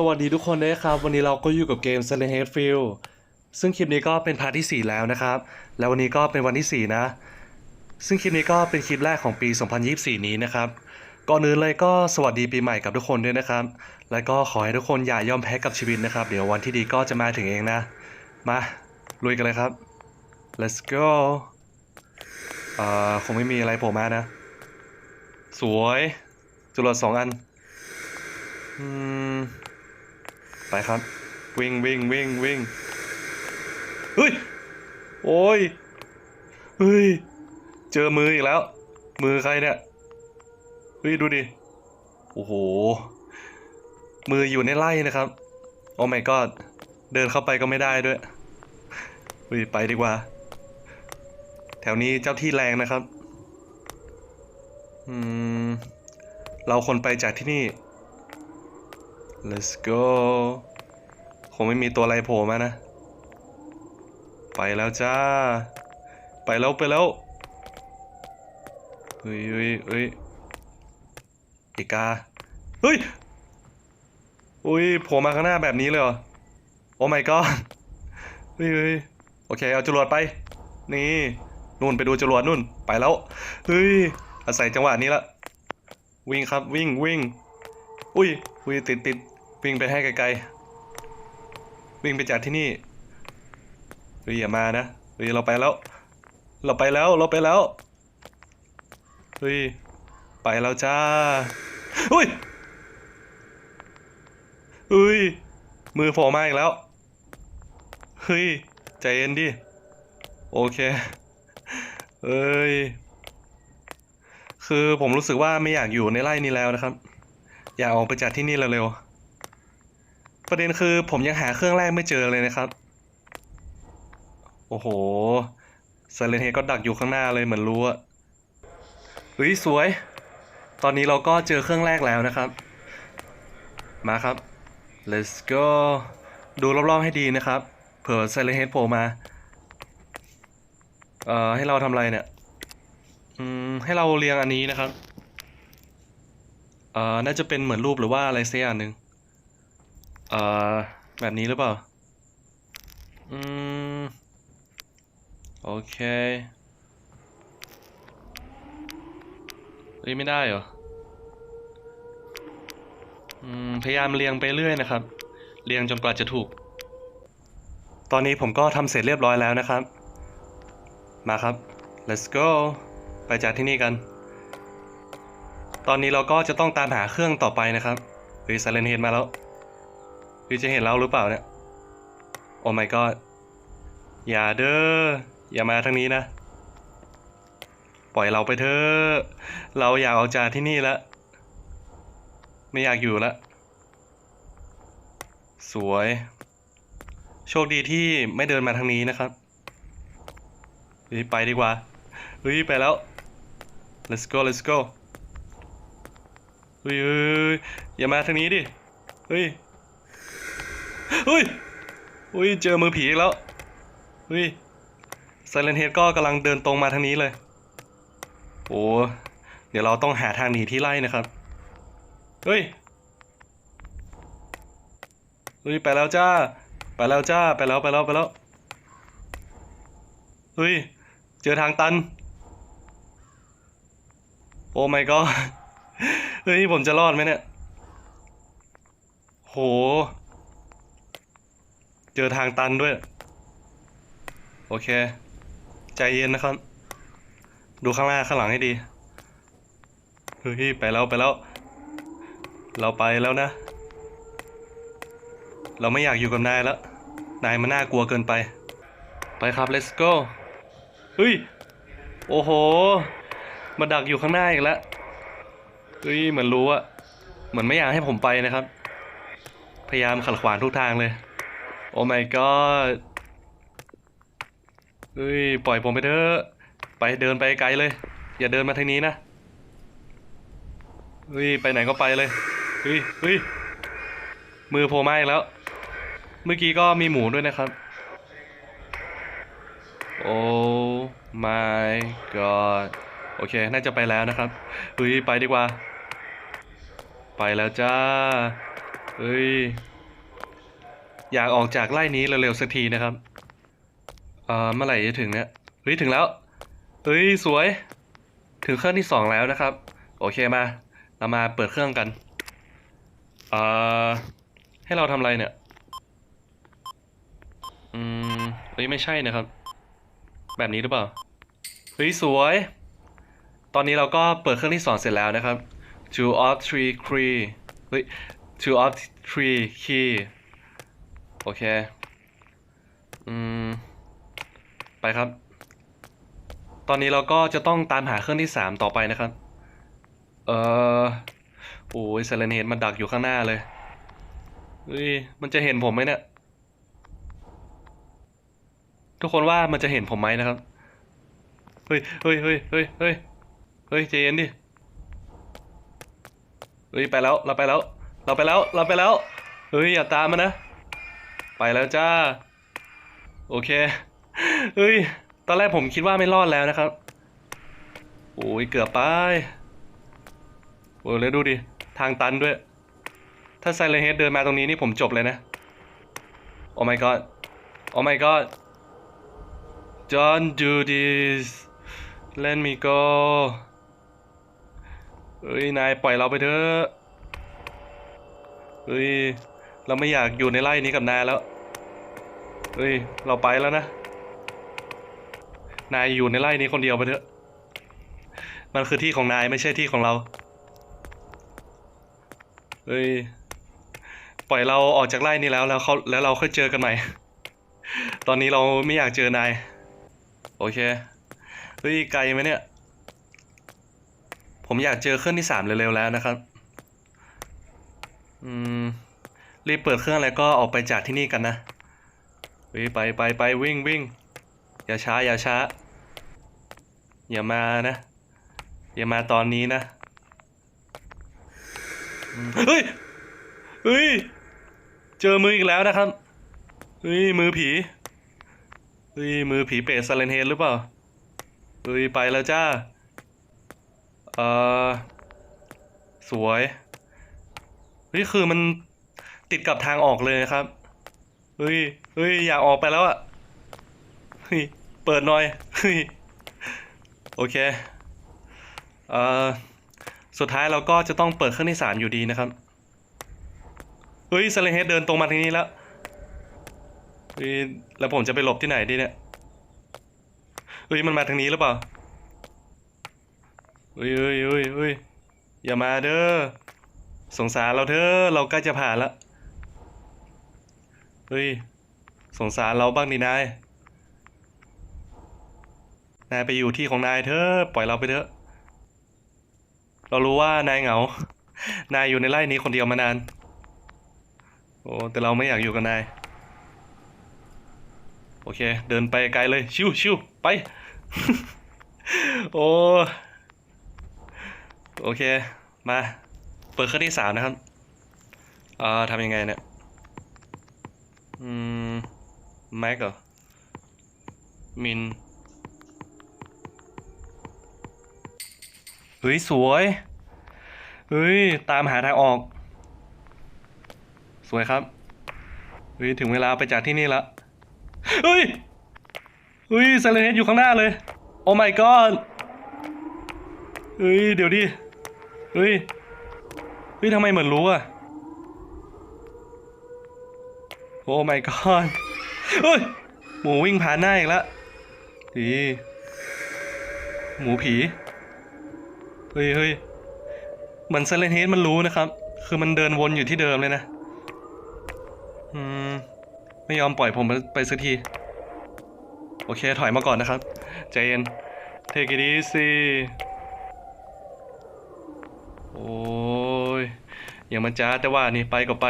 สวัสดีทุกคนด้วยครับ วันนี้เราก็อยู่กับเกม Silent Hill Field ซึ่งคลิปนี้ก็เป็นพาร์ทที่ 4 แล้วนะครับ แล้ววันนี้ก็เป็นวันที่ 4 นะ ซึ่งคลิปนี้ก็เป็นคลิปแรกของปี 2024 นี้นะครับ ก่อนอื่นเลยก็สวัสดีปีใหม่กับทุกคนด้วยนะครับ และก็ขอให้ทุกคนอย่ายอมแพ้กับชีวิตนะครับ เดี๋ยววันที่ดีก็จะมาถึงเองนะ มาลุยกันเลยครับ let's go อ่าคงไม่มีอะไรโผล่มานะ สวยจุลสองอันอืม ไปครับ วิ่งวิ่งวิ่งวิ่งเฮ้ย โอ้ยเฮ้ย เจอมืออีกแล้ว มือใครเนี่ย เฮ้ย ดูดิ โอ้โห มืออยู่ในไร่นะครับ โอ้ my god เดินเข้าไปก็ไม่ได้ด้วยเฮ้ย ไปดีกว่า แถวนี้เจ้าที่แรงนะครับ อืม เราคนไปจากที่นี่ let's go คงไม่มีตัวอะไรโผล่มานะ ไปแล้วจ้า ไปแล้วไปแล้วเฮ้ยเฮ้ยเฮ้ยอีกา เฮ้ยอุ้ยโผล่มาข้างหน้าแบบนี้เลยเหรอ โอ้ my god เฮ้ยเฮ้ยโอเค เอาจรวดไป นี่นู่นไปดูจรวดนู่น ไปแล้ว เฮ้ย อาศัยจังหวะนี้ละ วิ่งครับ วิ่ง วิ่ง อุ้ยอุ้ยติดติดวิ่งไปให้ไกลๆ วิ่งไปจากที่นี่เฮ้ยอย่ามานะเฮ้ยเราไปแล้ว เราไปแล้วเราไปแล้วเฮ้ยไปแล้วจ้าอุ้ยอุ้ยมือโผล่มาอีกแล้วเฮ้ยใจเย็นดิโอเคเอ้ยคือผมรู้สึกว่าไม่อยากอยู่ในไร่นี้แล้วนะครับ อยากออกไปจากที่นี่เร็วๆ ประเด็นคือผมยังหาเครื่องแรกไม่เจอเลยนะครับ โอ้โหไซเลนเฮก็ดักอยู่ข้างหน้าเลยเหมือนรู้อะเฮ้ยสวย ตอนนี้เราก็เจอเครื่องแรกแล้วนะครับ มาครับ let's go ดูรอบๆให้ดีนะครับ เผื่อไซเลนเฮดโผล่มา เอ่อ ให้เราทำอะไรเนี่ย อืม ให้เราเรียงอันนี้นะครับ อ่อน่าจะเป็นเหมือนรูปหรือว่าอะไรสักอย่างหนึ่งเอ่อแบบนี้หรือเปล่า อืม โอเคเฮ้ยไม่ได้เหรอ อืม พยายามเรียงไปเรื่อยนะครับ เรียงจนกว่าจะถูก ตอนนี้ผมก็ทำเสร็จเรียบร้อยแล้วนะครับ มาครับ let's go ไปจากที่นี่กัน ตอนนี้เราก็จะต้องตามหาเครื่องต่อไปนะครับเฮ้ย Silent Head มาแล้วเฮ้ยจะเห็นเราหรือเปล่าเนี่ย โอ้ my god อย่าเด้ออย่ามาทางนี้นะ ปล่อยเราไปเถอะเราอยากออกจากที่นี่แล้วไม่อยากอยู่แล้วสวย โชคดีที่ไม่เดินมาทางนี้นะครับเฮ้ยไปดีกว่าเฮ้ยไปแล้ว let's go let's go เฮ้ยเฮ้ยอย่ามาทางนี้ดิ เฮ้ย เฮ้ยเฮ้ย เจอมือผีอีกแล้ว เฮ้ย Silent Head ก็กำลังเดินตรงมาทางนี้เลย โอ้ เดี๋ยวเราต้องหาทางหนีที่ไล่นะครับ เฮ้ย เฮ้ย ไปแล้วจ้า ไปแล้วจ้า ไปแล้ว ไปแล้ว ไปแล้ว เฮ้ย เจอทางตัน โอ้ my god เฮ้ย ผมจะรอดไหมเนี่ย โห เจอทางตันด้วย โอเค ใจเย็นนะครับ ดูข้างหน้าข้างหลังให้ดี เฮ้ย ไปแล้วไปแล้ว เราไปแล้วนะ เราไม่อยากอยู่กับนายแล้ว นายมันน่ากลัวเกินไป ไปครับ let's go เฮ้ย โอ้โห มาดักอยู่ข้างหน้าอีกแล้ว เฮ้ยเหมือนรู้อะเหมือนไม่อยากให้ผมไปนะครับ พยายามขัดขวางทุกทางเลย โอ้ my god เฮ้ยปล่อยผมไปเถอะไปเดินไปไกลเลย อย่าเดินมาทางนี้นะเฮ้ยไปไหนก็ไปเลยเฮ้ยเฮ้ยมือโผล่มาอีกแล้ว เมื่อกี้ก็มีหมูด้วยนะครับ โอ้ my god โอเค น่าจะไปแล้วนะครับเฮ้ยไปดีกว่า ไปแล้วจ้า เฮ้ย อยากออกจากไล่นี้เร็วๆสักทีนะครับ เอ่อ เมื่อไหร่จะถึงเนี่ย เฮ้ย ถึงแล้ว เฮ้ย สวย ถึงเครื่องที่สองแล้วนะครับ โอเคมา เรามาเปิดเครื่องกัน เอ่อ ให้เราทำอะไรเนี่ย อืม เฮ้ย ไม่ใช่นะครับ แบบนี้หรือเปล่า เฮ้ย สวย ตอนนี้เราก็เปิดเครื่องที่สองเสร็จแล้วนะครับ two of three key เฮ้ย two of three key โอเค อืม ไปครับ ตอนนี้เราก็จะต้องตามหาเครื่องที่สามต่อไปนะครับ เออโอ้ยเซเลนเฮดมันดักอยู่ข้างหน้าเลยเฮ้ยมันจะเห็นผมไหมเนี่ยทุกคนว่ามันจะเห็นผมไหมนะครับ เฮ้ย เฮ้ย เฮ้ย เฮ้ย เฮ้ย เฮ้ย ใจเย็นดิ เฮ้ยไปแล้วเราไปแล้ว เราไปแล้วเราไปแล้วเฮ้ยอย่าตามมานะ ไปแล้วจ้า โอเคเฮ้ยตอนแรกผมคิดว่าไม่รอดแล้วนะครับ โอ้ยเกือบไปโอ้ยแล้วดูดิทางตันด้วย ถ้าไซเลนเฮดเดินมาตรงนี้นี่ผมจบเลยนะโอ้ my god โอ้ my god don't do this let me go เฮ้ยนายปล่อยเราไปเถอะเฮ้ยเราไม่อยากอยู่ในไร่นี้กับนายแล้วเฮ้ยเราไปแล้วนะ นายอยู่ในไร่นี้คนเดียวไปเถอะ มันคือที่ของนายไม่ใช่ที่ของเราเฮ้ยปล่อยเราออกจากไร่นี้แล้วแล้วเขาแล้วเราค่อยเจอกันใหม่ ตอนนี้เราไม่อยากเจอนาย โอเคเฮ้ยไกลไหมเนี่ย ผมอยากเจอเครื่องที่สามเร็วๆแล้วนะครับ อืม รีบเปิดเครื่องแล้วก็ออกไปจากที่นี่กันนะไปไปไปวิ่งวิ่งอย่าช้าอย่าช้า อย่ามานะ อย่ามาตอนนี้นะ เฮ้ย เฮ้ย เจอมืออีกแล้วนะครับเฮ้ยมือผีเฮ้ยมือผีเปรตซาเลนเฮดหรือเปล่าเฮ้ยไปแล้วจ้า เออสวยเฮ้ยคือมันติดกับทางออกเลยนะครับเฮ้ยเฮ้ยอยากออกไปแล้วอะเฮ้ยเปิดหน่อยเฮ้ยโอเคเอ่อสุดท้ายเราก็จะต้องเปิดเครื่องที่สามอยู่ดีนะครับเฮ้ยซเลเฮดเดินตรงมาทางนี้แล้วเฮ้ยแล้วผมจะไปหลบที่ไหนดีเนี่ยเฮ้ยมันมาทางนี้หรือเปล่า เฮ้ยเฮ้ยเฮ้ยเฮ้ยอย่ามาเด้อสงสารเราเถอะเราใกล้จะผ่านละเฮ้ยสงสารเราบ้างดินายนายไปอยู่ที่ของนายเถอะปล่อยเราไปเถอะ เรารู้ว่านายเหงา นายอยู่ในไร่นี้คนเดียวมานาน โอ้แต่เราไม่อยากอยู่กับนาย โอเค เดินไปไกลเลย ชิวชิวไป โอ้ โอเค มา เปิดเครื่องที่สามนะครับ เอ่อทำยังไงเนี่ย อืม แม็กเหรอ มิน เฮ้ย สวย เฮ้ย ตามหาทางออก สวยครับ เฮ้ย ถึงเวลาไปจากที่นี่ละ เฮ้ย เฮ้ยไซเลนเฮดอยู่ข้างหน้าเลย โอ้ my god เฮ้ย เดี๋ยวดิ เฮ้ย เฮ้ยทำไมเหมือนรู้อะโอ้ my god เฮ้ย หมูวิ่งผ่านหน้าอีกแล้วดีหมูผี เฮ้ยเฮ้ยเหมือนไซเลนเฮดมันรู้นะครับ คือมันเดินวนอยู่ที่เดิมเลยนะ อืม ไม่ยอมปล่อยผมไปสักที โอเค ถอยมาก่อนนะครับ ใจเย็น take it easy โอ้ยอย่างมันจ้าแต่ว่านี่ไปก็ไป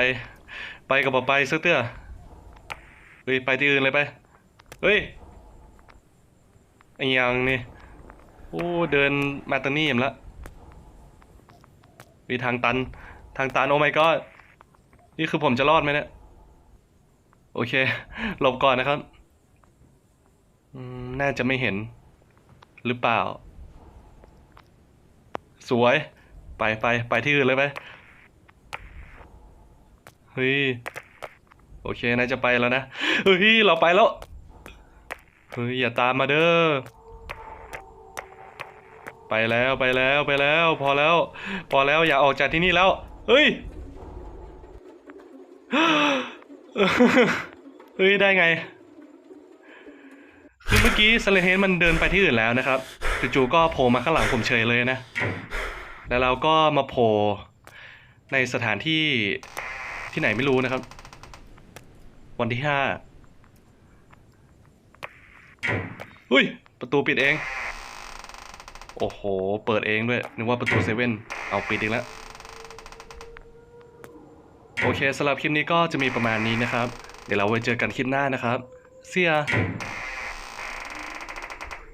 ไปก็บ่ไปสักเตื้อเฮ้ยไปที่อื่นเลยไป เฮ้ยไอ้ยังนี่โอ้เดินมาตรงนี้เห็นละมีทางตัน ทางตันโอ้ my god นี่คือผมจะรอดไหมเนี่ยโอเคหลบก่อนนะครับอืมน่าจะไม่เห็นหรือเปล่า สวย ไปไปไปที่อื่นเลยไปเฮ้ยโอเคนายจะไปแล้วนะเฮ้ยเราไปแล้วเฮ้ยอย่าตามมาเด้อไปแล้วไปแล้วไปแล้ว พอแล้ว พอแล้วอย่าออกจากที่นี่แล้วเฮ้ยเฮ้ยได้ไงคือเมื่อกี้สเลเฮนมันเดินไปที่อื่นแล้วนะครับจู่ๆก็โผล่มาข้างหลังผมเฉยเลยนะ แล้วเราก็มาโผล่ในสถานที่ที่ไหนไม่รู้นะครับ วันที่ห้าอุ้ย ประตูปิดเอง โอ้โห เปิดเองด้วย นึกว่าประตูเซเว่นเอาปิดอีกแล้ว โอเคสำหรับคลิปนี้ก็จะมีประมาณนี้นะครับ เดี๋ยวเราไว้เจอกันคลิปหน้านะครับ เสีย